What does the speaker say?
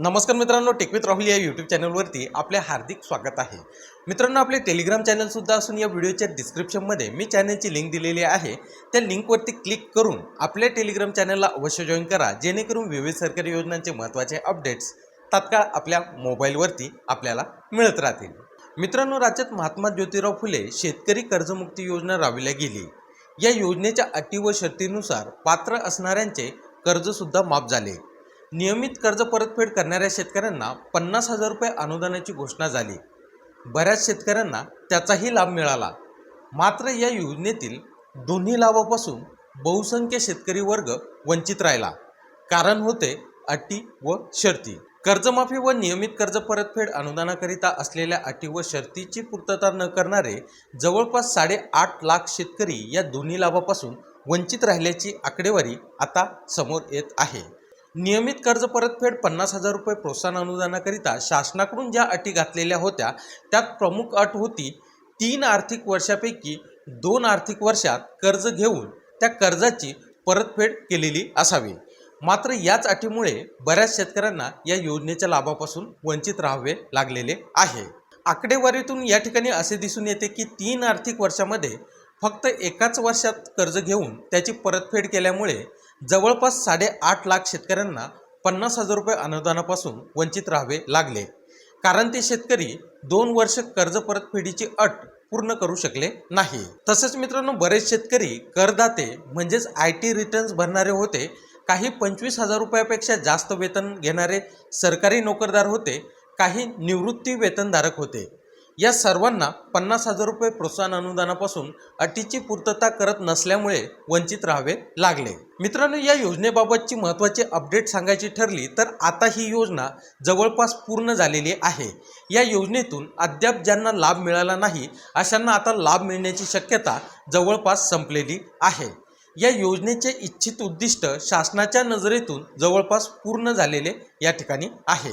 नमस्कार मित्रांनो टेकविथ राहुल या यूट्यूब चॅनलवरती आपले हार्दिक स्वागत आहे. मित्रांनो आपले टेलिग्राम चॅनलसुद्धा असून या व्हिडिओच्या डिस्क्रिप्शनमध्ये मी चॅनलची लिंक दिलेली आहे. त्या लिंकवरती क्लिक करून आपल्या टेलिग्राम चॅनलला अवश्य जॉईन करा. जेणेकरून विविध सरकारी योजनांचे महत्त्वाचे अपडेट्स तात्काळ आपल्या मोबाईलवरती आपल्याला मिळत राहतील. मित्रांनो राज्यात महात्मा ज्योतिराव फुले शेतकरी कर्जमुक्ती योजना राबविल्या गेली. या योजनेच्या अटी व शर्तीनुसार पात्र असणाऱ्यांचे कर्जसुद्धा माफ झाले. नियमित कर्ज परतफेड करणाऱ्या शेतकऱ्यांना पन्नास हजार रुपये अनुदानाची घोषणा झाली. बऱ्याच शेतकऱ्यांना त्याचाही लाभ मिळाला. मात्र या योजनेतील दोन्ही लाभापासून बहुसंख्य शेतकरी वर्ग वंचित राहिला. कारण होते अटी व शर्ती. कर्जमाफी व नियमित कर्ज परतफेड अनुदानाकरिता असलेल्या अटी व शर्तीची पूर्तता न करणारे जवळपास साडेआठ लाख शेतकरी या दोन्ही लाभापासून वंचित राहिल्याची आकडेवारी आता समोर येत आहे. नियमित कर्ज परतफेड पन्नास हजार रुपये प्रोत्साहन अनुदानाकरिता शासनाकडून ज्या अटी घातलेल्या होत्या त्यात प्रमुख अट होती तीन आर्थिक वर्षापैकी दोन आर्थिक वर्षात कर्ज घेऊन त्या कर्जाची परतफेड केलेली असावी. मात्र याच अटीमुळे बऱ्याच शेतकऱ्यांना या योजनेच्या लाभापासून वंचित राहावे लागलेले आहे. आकडेवारीतून या ठिकाणी असे दिसून येते की तीन आर्थिक वर्षामध्ये फक्त एकाच वर्षात कर्ज घेऊन त्याची परतफेड केल्यामुळे जवळपास साडेआठ लाख शेतकऱ्यांना पन्नास हजार रुपये अनुदानापासून वंचित राहावे लागले. कारण ते शेतकरी दोन वर्ष कर्ज परतफेडीची अट पूर्ण करू शकले नाही. तसेच मित्रांनो बरेच शेतकरी करदाते म्हणजेच आय टी रिटर्न्स भरणारे होते. काही पंचवीस हजार रुपयापेक्षा जास्त वेतन घेणारे सरकारी नोकरदार होते. काही निवृत्ती वेतनधारक होते. या सर्वांना पन्नास हजार रुपये प्रोत्साहन अनुदानापासून अटीची पूर्तता करत नसल्यामुळे वंचित राहावे लागले. मित्रांनो या योजनेबाबतची महत्त्वाची अपडेट सांगायची ठरली तर आता ही योजना जवळपास पूर्ण झालेली आहे. या योजनेतून अद्याप ज्यांना लाभ मिळाला नाही अशांना आता लाभ मिळण्याची शक्यता जवळपास संपलेली आहे. या योजनेचे इच्छित उद्दिष्ट शासनाच्या नजरेतून जवळपास पूर्ण झालेले या ठिकाणी आहे.